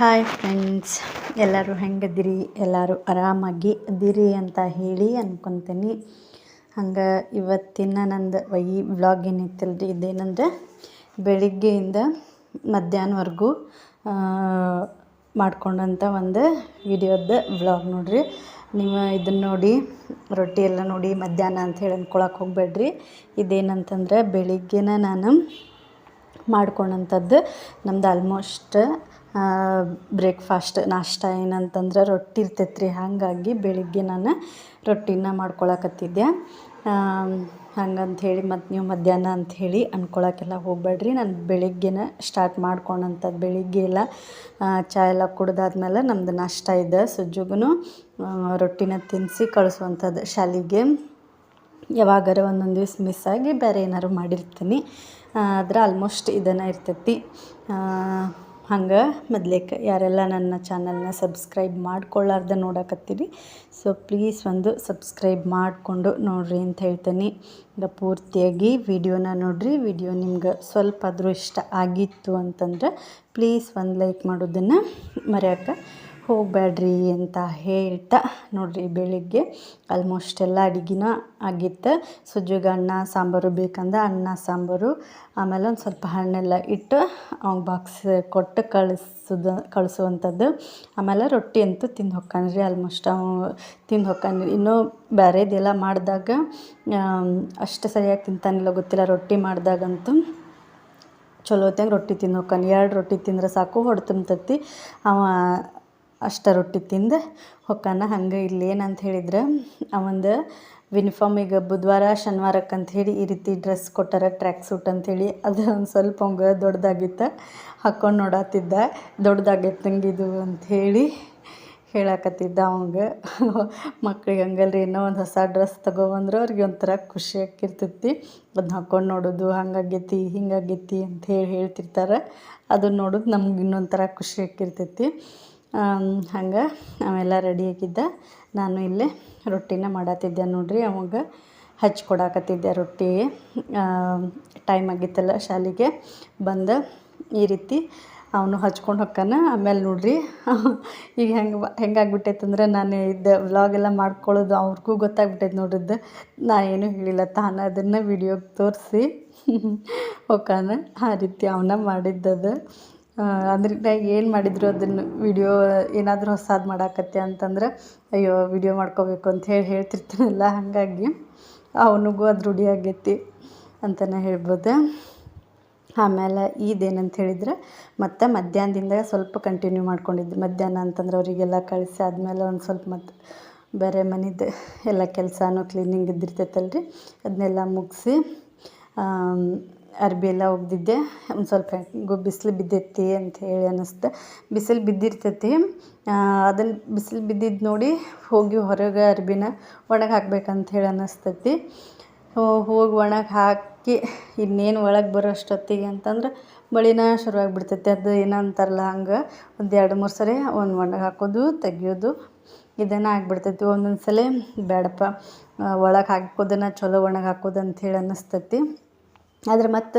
Hi friends ಎಲ್ಲರೂ ಹೆಂಗದಿರಿ? ಎಲ್ಲರೂ ಆರಾಮಾಗಿ ಅದಿರಿ ಅಂತ ಹೇಳಿ ಅನ್ಕೊತೀನಿ. ಹಂಗೆ ಇವತ್ತಿನ ನಂದು ಈ ವ್ಲಾಗ್ ಏನೈತಲ್ಲ ರೀ ಇದೇನಂದ್ರೆ ಬೆಳಿಗ್ಗೆಯಿಂದ ಮಧ್ಯಾಹ್ನವರೆಗೂ ಮಾಡ್ಕೊಂಡಂಥ ಒಂದು ವಿಡಿಯೋದ ವ್ಲಾಗ್ ನೋಡಿರಿ. ನೀವು ಇದನ್ನು ನೋಡಿ, ರೊಟ್ಟಿ ಎಲ್ಲ ನೋಡಿ ಮಧ್ಯಾಹ್ನ ಅಂತ ಹೇಳಿ ಅಂದ್ಕೊಳಕ್ಕೆ ಹೋಗಬೇಡ್ರಿ. ಇದೇನಂತಂದ್ರೆ ಬೆಳಿಗ್ಗೆನ ನಾನು ಮಾಡ್ಕೊಂಡಂಥದ್ದು ನಮ್ದು ಆಲ್ಮೋಸ್ಟ್ ಬ್ರೇಕ್ಫಾಸ್ಟ್ ನಾಷ್ಟ ಏನಂತಂದ್ರೆ ರೊಟ್ಟಿ ಇರ್ತೈತೆ ರೀ ಹಾಗಾಗಿ ಬೆಳಿಗ್ಗೆ ನಾನು ರೊಟ್ಟಿನ ಮಾಡ್ಕೊಳಕತ್ತಿದ್ದೆ. ಹೇಳಿ ಮತ್ತು ನೀವು ಮಧ್ಯಾಹ್ನ ಅಂಥೇಳಿ ಅಂದ್ಕೊಳಕ್ಕೆಲ್ಲ ಹೋಗಬೇಡ್ರಿ. ನಾನು ಬೆಳಿಗ್ಗೆನ ಸ್ಟಾರ್ಟ್ ಮಾಡ್ಕೊಂಡಂಥದ್ದು ಬೆಳಿಗ್ಗೆ ಎಲ್ಲ ಚಾಯ್ ಎಲ್ಲ ಕುಡ್ದಾದ್ಮೇಲೆ ನಮ್ಮದು ನಾಷ್ಟ ಇದೆ. ಸುಜ್ಜುಗೂ ರೊಟ್ಟಿನ ತಿನ್ನಿಸಿ ಕಳಿಸುವಂಥದ್ದು ಶಾಲೆಗೆ. ಯಾವಾಗಾರ ಒಂದೊಂದು ದಿವ್ಸ ಮಿಸ್ ಆಗಿ ಬೇರೆ ಏನಾರು ಮಾಡಿರ್ತೀನಿ. ಆದರೆ ಆಲ್ಮೋಸ್ಟ್ ಇದನ್ನು ಇರ್ತೈತಿ. ಹಂಗೆ ಮೊದ್ಲೇಕ ಯಾರೆಲ್ಲ ನನ್ನ ಚಾನಲ್ನ ಸಬ್ಸ್ಕ್ರೈಬ್ ಮಾಡ್ಕೊಳ್ಳಾರ್ದ ನೋಡಕತ್ತೀರಿ. ಸೊ ಪ್ಲೀಸ್ ಒಂದು ಸಬ್ಸ್ಕ್ರೈಬ್ ಮಾಡಿಕೊಂಡು ನೋಡ್ರಿ ಅಂತ ಹೇಳ್ತೀನಿ. ಈಗ ಪೂರ್ತಿಯಾಗಿ ವಿಡಿಯೋನ ನೋಡಿರಿ. ವಿಡಿಯೋ ನಿಮ್ಗೆ ಸ್ವಲ್ಪ ಆದರೂ ಇಷ್ಟ ಆಗಿತ್ತು ಅಂತಂದ್ರೆ ಪ್ಲೀಸ್ ಒಂದು ಲೈಕ್ ಮಾಡೋದನ್ನು ಮರೆಯೋಕೆ ಹೋಗಬೇಡ್ರಿ ಅಂತ ಹೇಳ್ತಾ ನೋಡಿರಿ ಬೆಳಿಗ್ಗೆ ಆಲ್ಮೋಸ್ಟ್ ಎಲ್ಲ ಅಡುಗೆನ ಆಗಿತ್ತು. ಸುಜ್ಜಿಗೆ ಅನ್ನ, ಸಾಂಬಾರು ಬೇಕಂದ್ರೆ ಅನ್ನ, ಸಾಂಬಾರು, ಆಮೇಲೆ ಒಂದು ಸ್ವಲ್ಪ ಹಣ್ಣೆಲ್ಲ ಇಟ್ಟು ಅವ್ನು ಬಾಕ್ಸ್ ಕೊಟ್ಟು ಕಳಿಸೋದು, ಕಳಿಸುವಂಥದ್ದು. ಆಮೇಲೆ ರೊಟ್ಟಿ ಅಂತೂ ತಿಂದು ಹೊಕ್ಕಾನ್ರಿ ಆಲ್ಮೋಸ್ಟ್ ಅವ ತಿಂದು ಹೊಕ್ಕಾನ್ರಿ. ಇನ್ನೂ ಬೇರೆದೆಲ್ಲ ಮಾಡಿದಾಗ ಅಷ್ಟು ಸರಿಯಾಗಿ ತಿಂತಾನಿಲ್ಲ ಗೊತ್ತಿಲ್ಲ. ರೊಟ್ಟಿ ಮಾಡಿದಾಗಂತೂ ಚಲೋ ಹೊತ್ತಂಗೆ ರೊಟ್ಟಿ ತಿಂದು ಹೊಕ್ಕಾನ ಎರಡು ರೊಟ್ಟಿ ತಿಂದ್ರೆ ಸಾಕು ತುಂಬತೈತಿ ಅವ ಅಷ್ಟು ರೊಟ್ಟಿ ತಿಂದು ಹೊಕ್ಕಾನ ಹಂಗೆ ಇಲ್ಲಿ ಏನಂತ ಹೇಳಿದ್ರೆ ಅವಂದು ಯೂನಿಫಾರ್ಮ್ ಈಗ ಬುಧವಾರ, ಶನಿವಾರಕ್ಕೆ ಅಂಥೇಳಿ ಈ ರೀತಿ ಡ್ರೆಸ್ ಕೊಟ್ಟಾರ ಟ್ರ್ಯಾಕ್ ಸೂಟ್ ಅಂಥೇಳಿ ಅದು ಒಂದು ಸ್ವಲ್ಪ ಹಂಗೆ ದೊಡ್ಡದಾಗಿತ್ತು. ಹಾಕ್ಕೊಂಡು ನೋಡತ್ತಿದ್ದ ದೊಡ್ಡದಾಗೈತೆ ನಂಗೆ ಇದು ಅಂಥೇಳಿ ಹೇಳಕತ್ತಿದ್ದ ಅವಂಗೆ. ಮಕ್ಳಿಗೆ ಹಂಗಲ್ರಿ, ಏನೋ ಒಂದು ಹೊಸ ಡ್ರೆಸ್ ತೊಗೊಬಂದ್ರೆ ಅವ್ರಿಗೆ ಒಂಥರ ಖುಷಿ ಆಕ್ಕಿರ್ತೈತಿ ಅದನ್ನ ಹಾಕ್ಕೊಂಡು ನೋಡೋದು, ಹಂಗಾಗೈತಿ, ಹಿಂಗಾಗೈತಿ ಹೇಳಿ ಹೇಳ್ತಿರ್ತಾರೆ. ಅದನ್ನ ನೋಡೋದು ನಮ್ಗೆ ಇನ್ನೊಂಥರ ಖುಷಿ ಆಕ್ಕಿರ್ತೈತಿ ಹಂಗೆ ಅವೆಲ್ಲ ರೆಡಿ ಆಗಿದ್ದ. ನಾನು ಇಲ್ಲೇ ರೊಟ್ಟಿನ ಮಾಡತ್ತಿದ್ದೆ ನೋಡ್ರಿ, ಅವಾಗ ಹಚ್ಚಿ ಕೊಡಾಕತ್ತಿದ್ದೆ ರೊಟ್ಟಿ ಟೈಮ್ ಆಗಿತ್ತಲ್ಲ ಶಾಲೆಗೆ, ಬಂದು ಈ ರೀತಿ ಅವನು ಹಚ್ಕೊಂಡು ಹೊಕ್ಕಾನ. ಆಮೇಲೆ ನೋಡ್ರಿ, ಈಗ ಹೆಂಗೆ ಹೆಂಗಾಗ್ಬಿಟ್ಟೈತೆ ಅಂದರೆ ನಾನು ಇದು ವ್ಲಾಗ್ ಎಲ್ಲ ಮಾಡ್ಕೊಳ್ಳೋದು ಅವ್ರಿಗೂ ಗೊತ್ತಾಗ್ಬಿಟ್ಟೈತೆ ನೋಡಿದ್ದು ನಾ ಏನೂ ಹೇಳಿಲ್ಲ, ತಾನು ಅದನ್ನು ವಿಡಿಯೋಗೆ ತೋರಿಸಿ, ಹೊಕ್ಕಾನ ಆ ರೀತಿ ಅವನ ಮಾಡಿದ್ದದು. ಅಂದ್ರೆ ಏನು ಮಾಡಿದ್ರು ಅದನ್ನು ವಿಡಿಯೋ ಏನಾದರೂ ಹೊಸಾದು ಮಾಡಾಕತ್ತೆ ಅಂತಂದ್ರೆ, ಅಯ್ಯೋ ವಿಡಿಯೋ ಮಾಡ್ಕೋಬೇಕು ಅಂತ ಹೇಳಿ ಹೇಳ್ತಿರ್ತೀನಲ್ಲ, ಹಾಗಾಗಿ ಅವನಿಗೂ ಅದು ರೂಢಿ ಆಗೈತಿ ಅಂತಲೇ ಹೇಳ್ಬೋದು. ಆಮೇಲೆ ಇದೇನಂತ ಹೇಳಿದ್ರೆ, ಮತ್ತು ಮಧ್ಯಾಹ್ನದಿಂದ ಸ್ವಲ್ಪ ಕಂಟಿನ್ಯೂ ಮಾಡ್ಕೊಂಡಿದ್ದು. ಮಧ್ಯಾಹ್ನ ಅಂತಂದ್ರೆ ಅವರಿಗೆಲ್ಲ ಕಳಿಸಿ ಆದಮೇಲೆ ಒಂದು ಸ್ವಲ್ಪ ಮತ್ತು ಬೇರೆ ಮನೆದು ಎಲ್ಲ ಕೆಲಸನೂ ಕ್ಲೀನಿಂಗ್ ಇದ್ದಿರ್ತೈತಲ್ಲ ರೀ ಅದನ್ನೆಲ್ಲ ಮುಗಿಸಿ ಅರ್ಬಿ ಎಲ್ಲ ಒಗ್ದಿದ್ದೆ. ಒಂದು ಸ್ವಲ್ಪ ಬಿಸಿಲು ಬಿದ್ದೈತಿ ಅಂತ ಹೇಳಿ ಅನ್ನಿಸ್ತು ಬಿಸಿಲು ಬಿದ್ದಿರ್ತೈತಿ. ಅದನ್ನು ಬಿಸಿಲು ಬಿದ್ದಿದ್ದು ನೋಡಿ ಹೋಗಿ ಹೊರಗೆ ಅರ್ಬಿನ ಒಣಗೆ ಹಾಕ್ಬೇಕಂತ ಹೇಳಿ ಅನ್ನಿಸ್ತೈತಿ ಹೋಗಿ ಒಣಗೆ ಹಾಕಿ ಇನ್ನೇನು ಒಳಗೆ ಬರೋ ಅಷ್ಟೊತ್ತಿಗೆ ಅಂತಂದ್ರೆ ಮಳಿನ ಶುರುವಾಗಿಬಿಡ್ತೈತಿ. ಅದು ಏನಂತಾರಲ್ಲ ಹಂಗೆ ಒಂದು ಎರಡು ಮೂರು ಸರಿ ಒಂದು ಒಣಗಿ ಹಾಕೋದು, ತೆಗಿಯೋದು, ಇದನ್ನು ಆಗಿಬಿಡ್ತೈತಿ. ಒಂದೊಂದು ಸಲ ಬೇಡಪ್ಪ ಒಳಗೆ ಹಾಕೋದನ್ನು ಚಲೋ ಒಣಗಿ ಹಾಕೋದು ಅಂಥೇಳಿ ಅನ್ನಿಸ್ತೈತಿ ಆದ್ರೆ ಮತ್ತು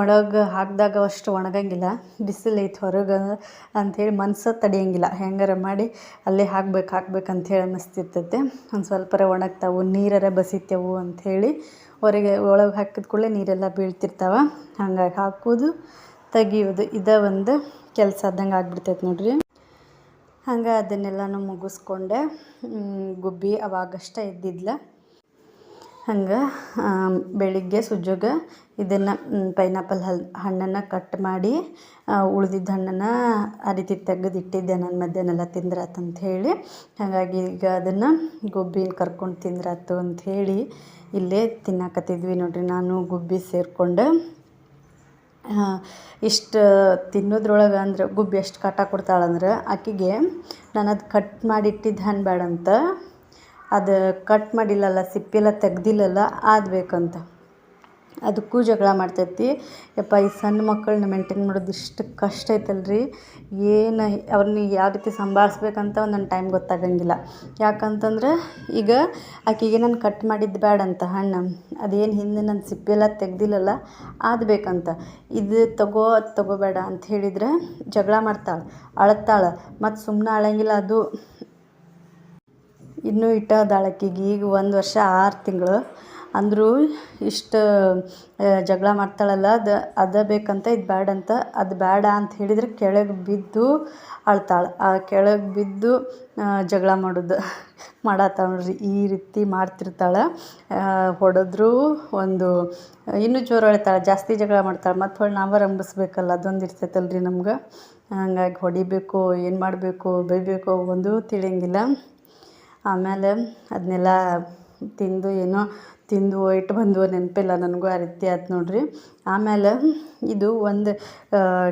ಒಳಗೆ ಹಾಕಿದಾಗ ಅಷ್ಟು ಒಣಗಂಗಿಲ್ಲ, ಬಿಸಿಲು ಐತೆ ಹೊರಗೆ ಅಂಥೇಳಿ ಮನ್ಸು ತಡೆಯಂಗಿಲ್ಲ. ಹೆಂಗಾರ ಮಾಡಿ ಅಲ್ಲೇ ಹಾಕ್ಬೇಕು ಹಾಕ್ಬೇಕು ಅಂಥೇಳಿ ಅನ್ನಿಸ್ತಿರ್ತೈತೆ ಒಂದು ಸ್ವಲ್ಪರ ಒಣಗ್ತಾವು, ನೀರಾರ ಬಸಿತೇವು ಅಂಥೇಳಿ ಹೊರಗೆ ಒಳಗೆ ಹಾಕಿದ ಕೂಡಲೇ ನೀರೆಲ್ಲ ಬೀಳ್ತಿರ್ತಾವೆ. ಹಂಗಾಗಿ ಹಾಕೋದು, ತೆಗಿಯೋದು, ಇದೇ ಒಂದು ಕೆಲಸ ಆದಂಗೆ ಆಗ್ಬಿಡ್ತೈತೆ ನೋಡಿರಿ. ಹಂಗೆ ಅದನ್ನೆಲ್ಲನೂ ಮುಗಿಸ್ಕೊಂಡೆ. ಗುಬ್ಬಿ ಅವಾಗಷ್ಟೇ ಎದ್ದಿದ್ಲ. ಹಂಗೆ ಬೆಳಿಗ್ಗೆ ಸುಜ್ಜೋಗ ಇದನ್ನು ಪೈನಾಪಲ್ ಹಲ್, ಹಣ್ಣನ್ನು ಕಟ್ ಮಾಡಿ ಉಳ್ದಿದ್ದ ಹಣ್ಣನ್ನು ಆ ರೀತಿ ತೆಗೆದಿಟ್ಟಿದ್ದೆ ನಾನು ಮಧ್ಯಾಹ್ನ ತಿಂದ್ರಾತು ಹೇಳಿ. ಹಾಗಾಗಿ ಈಗ ಅದನ್ನು ಗುಬ್ಬಿನ ಕರ್ಕೊಂಡು ತಿಂದ್ರಾತು ಅಂಥೇಳಿ ಇಲ್ಲೇ ತಿನ್ನಾಕತ್ತಿದ್ವಿ ನೋಡಿರಿ. ನಾನು, ಗುಬ್ಬಿ ಸೇರಿಕೊಂಡು ಇಷ್ಟು ತಿನ್ನೋದ್ರೊಳಗೆ ಅಂದ್ರೆ ಗುಬ್ಬಿ ಎಷ್ಟು ಕಾಟ ಕೊಡ್ತಾಳಂದ್ರೆ, ಆಕೆಗೆ ನಾನು ಅದು ಕಟ್ ಮಾಡಿ ಇಟ್ಟಿದ್ದು ಹಣ್ಣು ಬೇಡಂತ ಅದು ಕಟ್ ಮಾಡಿಲ್ಲಲ್ಲ ಸಿಪ್ಪೆಲ್ಲ ತೆಗ್ದಿಲ್ಲಲ್ಲ ಅದು ಬೇಕಂತ ಅದಕ್ಕೂ ಜಗಳ ಮಾಡ್ತೈತಿ. ಯಪ್ಪ, ಈ ಸಣ್ಣ ಮಕ್ಕಳನ್ನ ಮೇಂಟೈನ್ ಮಾಡೋದು ಇಷ್ಟು ಕಷ್ಟ ಐತಲ್ರಿ. ಏನು ಅವ್ರನ್ನ ಯಾವ ರೀತಿ ಸಂಭಾಳಿಸ್ಬೇಕಂತ ಒಂದೊಂದು ಟೈಮ್ ಗೊತ್ತಾಗಂಗಿಲ್ಲ. ಯಾಕಂತಂದ್ರೆ, ಈಗ ಆಕೆಗೆ ನಾನು ಕಟ್ ಮಾಡಿದ್ದು ಬೇಡಂತ ಹಣ್ಣು, ಅದೇನು ಹಿಂದೆ ನನ್ನ ಸಿಪ್ಪೆಲ್ಲ ತೆಗ್ದಿಲ್ಲಲ್ಲ ಅದು ಬೇಕಂತ ಇದು ತಗೋ, ಅದು ತಗೋಬೇಡ ಅಂತ ಹೇಳಿದ್ರೆ ಜಗಳ ಮಾಡ್ತಾಳೆ ಅಳತ್ತಾಳೆ ಮತ್ತು ಸುಮ್ಮನೆ ಅಳಂಗಿಲ್ಲ ಅದು. ಇನ್ನೂ ಇಟ್ಟದಾಳ ಆಕಿಗೆ ಈಗ ಒಂದು ವರ್ಷ ಆರು ತಿಂಗಳು. ಅಂದರೂ ಇಷ್ಟು ಜಗಳ ಮಾಡ್ತಾಳಲ್ಲ, ಅದು, ಅದ ಬೇಕಂತ ಇದು ಬ್ಯಾಡ ಅಂತ ಅದು ಬೇಡ ಅಂತ ಹೇಳಿದ್ರೆ ಕೆಳಗೆ ಬಿದ್ದು ಅಳ್ತಾಳೆ. ಆ ಕೆಳಗೆ ಬಿದ್ದು ಜಗಳ ಮಾಡೋದು ಮಾಡತ್ತಾಳ ನೋಡ್ರಿ ಈ ರೀತಿ ಮಾಡ್ತಿರ್ತಾಳೆ. ಹೊಡೆದ್ರೂ ಒಂದು, ಇನ್ನೂ ಜೋರು ಅಳ್ತಾಳೆ, ಜಾಸ್ತಿ ಜಗಳ ಮಾಡ್ತಾಳೆ, ಮತ್ತು ಹೊಳ್ಳಿ ನಾವೇ ರಂಬಿಸ್ಬೇಕಲ್ಲ ಅದೊಂದು ಇರ್ತೈತಲ್ರಿ ನಮ್ಗೆ. ಹಂಗಾಗಿ ಹೊಡಿಬೇಕು, ಏನು ಮಾಡಬೇಕು ಬೈಬೇಕು ಒಂದೂ ತಿಳಿಯಂಗಿಲ್ಲ. ಆಮೇಲೆ ಅದನ್ನೆಲ್ಲ ತಿಂದು ಏನೋ ತಿಂದು ಇಟ್ಟು ಬಂದು ನೆನಪಿಲ್ಲ ನನಗೂ ಆ ರೀತಿ ಆಯ್ತು ನೋಡಿರಿ. ಆಮೇಲೆ ಇದು ಒಂದು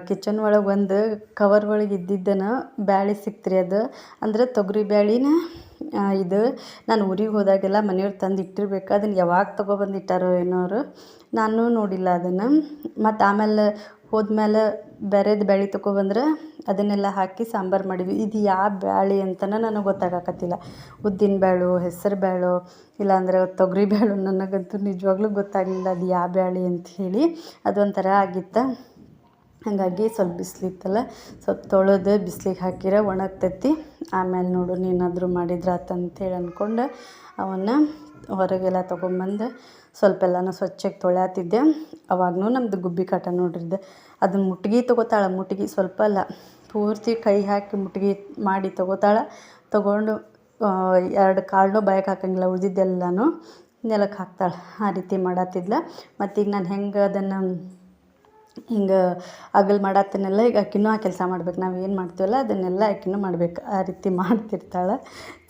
ಕಿಚನ್ ಒಳಗೆ ಒಂದು ಕವರ್ ಒಳಗೆ ಇದ್ದಿದ್ದನ್ನು ಬ್ಯಾಳೆ ಸಿಕ್ತು ರೀ ಅದು. ಅಂದ್ರೆ ತೊಗರಿ ಬ್ಯಾಳಿನ ಇದು ನಾನು ಊರಿಗೆ ಹೋದಾಗೆಲ್ಲ ಮನೆಯವ್ರು ತಂದು ಇಟ್ಟಿರ್ಬೇಕು. ಅದನ್ನು ಯಾವಾಗ ತೊಗೊಬಂದು ಇಟ್ಟಾರೋ ಏನೋ ಅವರು ನಾನು ನೋಡಿಲ್ಲ ಅದನ್ನು. ಮತ್ತು ಆಮೇಲೆ ಹೋದ್ಮೇಲೆ ಬೇರೆದು ಬ್ಯಾಳೆ ತೊಗೊಬಂದ್ರೆ ಅದನ್ನೆಲ್ಲ ಹಾಕಿ ಸಾಂಬಾರು ಮಾಡಿದ್ವಿ. ಇದು ಯಾವ ಬ್ಯಾಳಿ ಅಂತ ನನಗೆ ಗೊತ್ತಾಗಕತ್ತಿಲ್ಲ. ಉದ್ದಿನ ಬ್ಯಾಳು, ಹೆಸರು ಬ್ಯಾಳು, ಇಲ್ಲಾಂದ್ರೆ ತೊಗರಿ ಬ್ಯಾಳು ನನಗಂತೂ ನಿಜವಾಗ್ಲೂ ಗೊತ್ತಾಗಲಿಲ್ಲ ಅದು ಯಾವ ಬ್ಯಾಳಿ ಅಂತ ಹೇಳಿ. ಅದೊಂಥರ ಆಗಿತ್ತು. ಹಾಗಾಗಿ ಸ್ವಲ್ಪ ಬಿಸಿಲಿತ್ತಲ್ಲ, ಸ್ವಲ್ಪ ತೊಳೆದು ಬಿಸ್ಲಿಗೆ ಹಾಕಿರೆ ಒಣಗ್ತೈತಿ. ಆಮೇಲೆ ನೋಡು ನೀನಾದರೂ ಮಾಡಿದ್ರೆ ಆತಂತೇಳಿ ಅಂದ್ಕೊಂಡು ಅವನ್ನ ಹೊರಗೆಲ್ಲ ತೊಗೊಂಬಂದು ಸ್ವಲ್ಪ ಎಲ್ಲನೂ ಸ್ವಚ್ಛಕ್ಕೆ ತೊಳ್ಯಾತಿದ್ದೆ. ಅವಾಗೂ ನಮ್ಮದು ಗುಬ್ಬಿ ಕಾಟ ನೋಡ್ರಿದ್ದೆ ಅದನ್ನು ಮುಟ್ಗಿ ತೊಗೋತಾಳೆ, ಮುಟ್ಗಿ ಸ್ವಲ್ಪ ಅಲ್ಲ, ಪೂರ್ತಿ ಕೈ ಹಾಕಿ ಮುಟ್ಗಿ ಮಾಡಿ ತೊಗೋತಾಳೆ. ತೊಗೊಂಡು ಎರಡು ಕಾಳನ್ನೂ ಬಾಯಕ್ಕೆ ಹಾಕಂಗಿಲ್ಲ, ಉಳಿದಿದ್ದೆಲ್ಲನೂ ನೆಲಕ್ಕೆ ಹಾಕ್ತಾಳೆ. ಆ ರೀತಿ ಮಾಡತ್ತಿದ್ಲ ಮತ್ತೀಗ ನಾನು ಹೆಂಗೆ ಅದನ್ನು ಹಿಂಗೆ ಅಗಲ್ ಮಾಡತ್ತನ್ನೆಲ್ಲ ಈಗ ಆಕಿನೂ ಆ ಕೆಲಸ ಮಾಡ್ಬೇಕು. ನಾವು ಏನು ಮಾಡ್ತೀವಲ್ಲ ಅದನ್ನೆಲ್ಲ ಆಕಿನೂ ಮಾಡ್ಬೇಕು. ಆ ರೀತಿ ಮಾಡ್ತಿರ್ತಾಳೆ.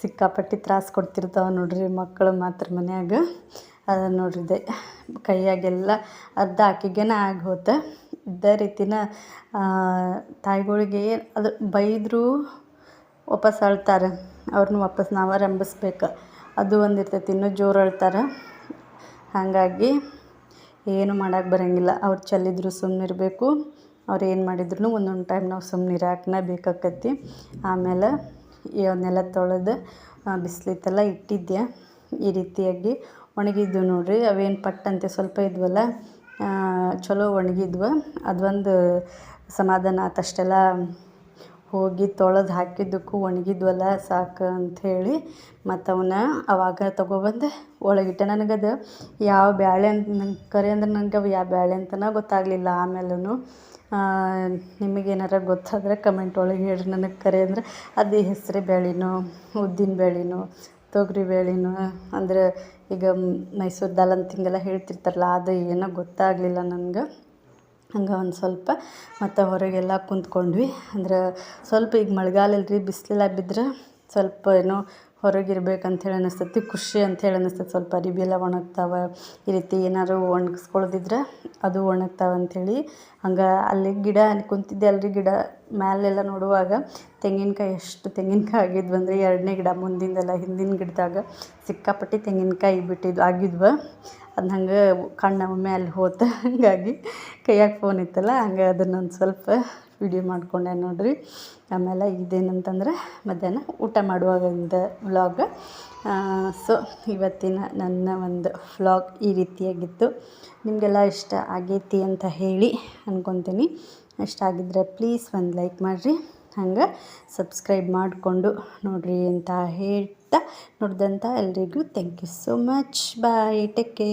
ಸಿಕ್ಕಾಪಟ್ಟಿ ತ್ರಾಸು ಕೊಡ್ತಿರ್ತಾವೆ ನೋಡ್ರಿ ಮಕ್ಕಳು ಮಾತ್ರ ಮನ್ಯಾಗ. ಅದನ್ನು ನೋಡಿದೆ ಕೈಯಾಗೆಲ್ಲ ಅರ್ಧ ಆಕಿಗೇನ ಆಗಿ ಹೋತ ರೀತಿನ ತಾಯಿಗಳಿಗೆ ಅದು ಬೈದರೂ ವಾಪಸ್ ಅಳ್ತಾರೆ. ಅವ್ರನ್ನ ವಾಪಸ್ ನಾವು ರಂಬಿಸ್ಬೇಕು. ಅದು ಒಂದು ಇರ್ತೈತಿ, ಇನ್ನೂ ಜೋರು ಅಳ್ತಾರೆ. ಹಾಗಾಗಿ ಏನು ಮಾಡೋಕ್ಕೆ ಬರೋಂಗಿಲ್ಲ. ಅವ್ರು ಚೆಲ್ಲಿದ್ರು ಸುಮ್ಮನಿರಬೇಕು ಅವ್ರು ಏನು ಮಾಡಿದ್ರು ಒಂದೊಂದು ಟೈಮ್ ನಾವು ಸುಮ್ಮನೆ ಇರಾಕನೇ ಬೇಕಾಕತ್ತಿ. ಆಮೇಲೆ ಇವನ್ನೆಲ್ಲ ತೊಳೆದು ಬಿಸಿಲಿತ್ತಲ್ಲ ಇಟ್ಟಿದ್ದೆ ಈ ರೀತಿಯಾಗಿ ಒಣಗಿದ್ವು ನೋಡಿರಿ. ಅವೇನು ಪಟ್ಟಂತೆ ಸ್ವಲ್ಪ ಇದ್ವಲ್ಲ ಚಲೋ ಒಣಗಿದ್ವು. ಅದೊಂದು ಸಮಾಧಾನ ಆತು ಅಷ್ಟೆಲ್ಲ ಹೋಗಿ ತೊಳೆದು ಹಾಕಿದ್ದಕ್ಕೂ ಒಣಗಿದ್ವಲ್ಲ ಸಾಕು ಅಂಥೇಳಿ ಮತ್ತು ಅವನ್ನ ಅವಾಗ ತೊಗೊಬಂದು. ಒಳಗಿಟ್ಟೆ ನನಗದು ಯಾವ ಬ್ಯಾಳೆ ಅಂತ ನಂಗೆ ಕರೆ ಅಂದ್ರೆ ನನಗೆ ಅವು ಯಾವ ಬ್ಯಾಳೆ ಅಂತನೇ ಗೊತ್ತಾಗಲಿಲ್ಲ ಆಮೇಲೂ ನಿಮಗೇನಾರ ಗೊತ್ತಾದರೆ ಕಮೆಂಟ್ ಒಳಗೆ ಹೇಳಿರಿ ನನಗೆ ಕರೆ ಅಂದ್ರೆ. ಅದು ಹೆಸರು ಬೇಳೆನೋ ಉದ್ದಿನ ಬೇಳೆನೋ ತೊಗರಿ ಬೇಳೆನೋ ಅಂದ್ರೆ ಈಗ ಮೈಸೂರು ದಾಲ್ ಅಂತ ಹಿಂಗೆಲ್ಲ ಹೇಳ್ತಿರ್ತಾರಲ್ಲ ಅದು ಏನೋ ಗೊತ್ತಾಗಲಿಲ್ಲ ನನ್ಗೆ. ಹಂಗೆ ಒಂದು ಸ್ವಲ್ಪ ಮತ್ತು ಹೊರಗೆಲ್ಲ ಕುಂತ್ಕೊಂಡ್ವಿ. ಅಂದ್ರೆ ಸ್ವಲ್ಪ ಈಗ ಮಳೆಗಾಲ ಅಲ್ರಿ ಬಿಸಿಲೆಲ್ಲ ಬಿದ್ರೆ ಸ್ವಲ್ಪ ಏನೋ ಹೊರಗೆ ಇರ್ಬೇಕಂತ ಹೇಳಿ ಅನಿಸ್ತೈತಿ, ಖುಷಿ ಅಂತ ಹೇಳಿ ಅನಿಸ್ತೈತಿ. ಸ್ವಲ್ಪ ಅರಿಬಿ ಒಣಗ್ತಾವೆ. ಈ ರೀತಿ ಏನಾದ್ರು ಒಣಗಿಸ್ಕೊಳ್ದಿದ್ರೆ ಅದು ಒಣಗ್ತಾವೆ ಅಂಥೇಳಿ. ಹಂಗೆ ಅಲ್ಲಿ ಗಿಡ ಅಲ್ಲಿ ಕುಂತಿದ್ದೆ ಅಲ್ರಿ ಗಿಡ ಮ್ಯಾಲೆಲ್ಲ ನೋಡುವಾಗ ತೆಂಗಿನಕಾಯಿ ಎಷ್ಟು ತೆಂಗಿನಕಾಯಿ ಆಗಿದ್ವು ಅಂದರೆ ಎರಡನೇ ಗಿಡ ಮುಂದಿಂದೆಲ್ಲ ಹಿಂದಿನ ಗಿಡದಾಗ ಸಿಕ್ಕಾಪಟ್ಟಿ ತೆಂಗಿನಕಾಯಿ ಬಿಟ್ಟಿದ್ವು, ಆಗಿದ್ವು. ಅದು ಹಂಗೆ ಕಣ್ಣು ಒಮ್ಮೆ ಹೋತ ಹಾಗಾಗಿ ಕೈಯಾಗ ಫೋನ್ ಇತ್ತಲ್ಲ, ಹಂಗೆ ಅದನ್ನೊಂದು ಸ್ವಲ್ಪ ವಿಡಿಯೋ ಮಾಡಿಕೊಂಡೆ ನೋಡಿರಿ. ಆಮೇಲೆ ಇದೇನಂತಂದ್ರೆ ಮಧ್ಯಾಹ್ನ ಊಟ ಮಾಡುವಾಗ ಮಾಡುವಾಗಿಂದ ವ್ಲಾಗ್. ಸೊ ಇವತ್ತಿನ ನನ್ನ ಒಂದು ವ್ಲಾಗ್ ಈ ರೀತಿಯಾಗಿತ್ತು. ನಿಮಗೆಲ್ಲ ಇಷ್ಟ ಆಗೈತಿ ಅಂತ ಹೇಳಿ ಅಂದ್ಕೊತೀನಿ ಇಷ್ಟ ಆಗಿದ್ದರೆ ಪ್ಲೀಸ್ ಒಂದು ಲೈಕ್ ಮಾಡಿರಿ. ಹಂಗೆ ಸಬ್ಸ್ಕ್ರೈಬ್ ಮಾಡಿಕೊಂಡು ನೋಡಿರಿ ಅಂತ ಹೇಳ್ತಾ ನೋಡಿದಂಥ ಎಲ್ರಿಗೂ thank you so much. Bye, take care.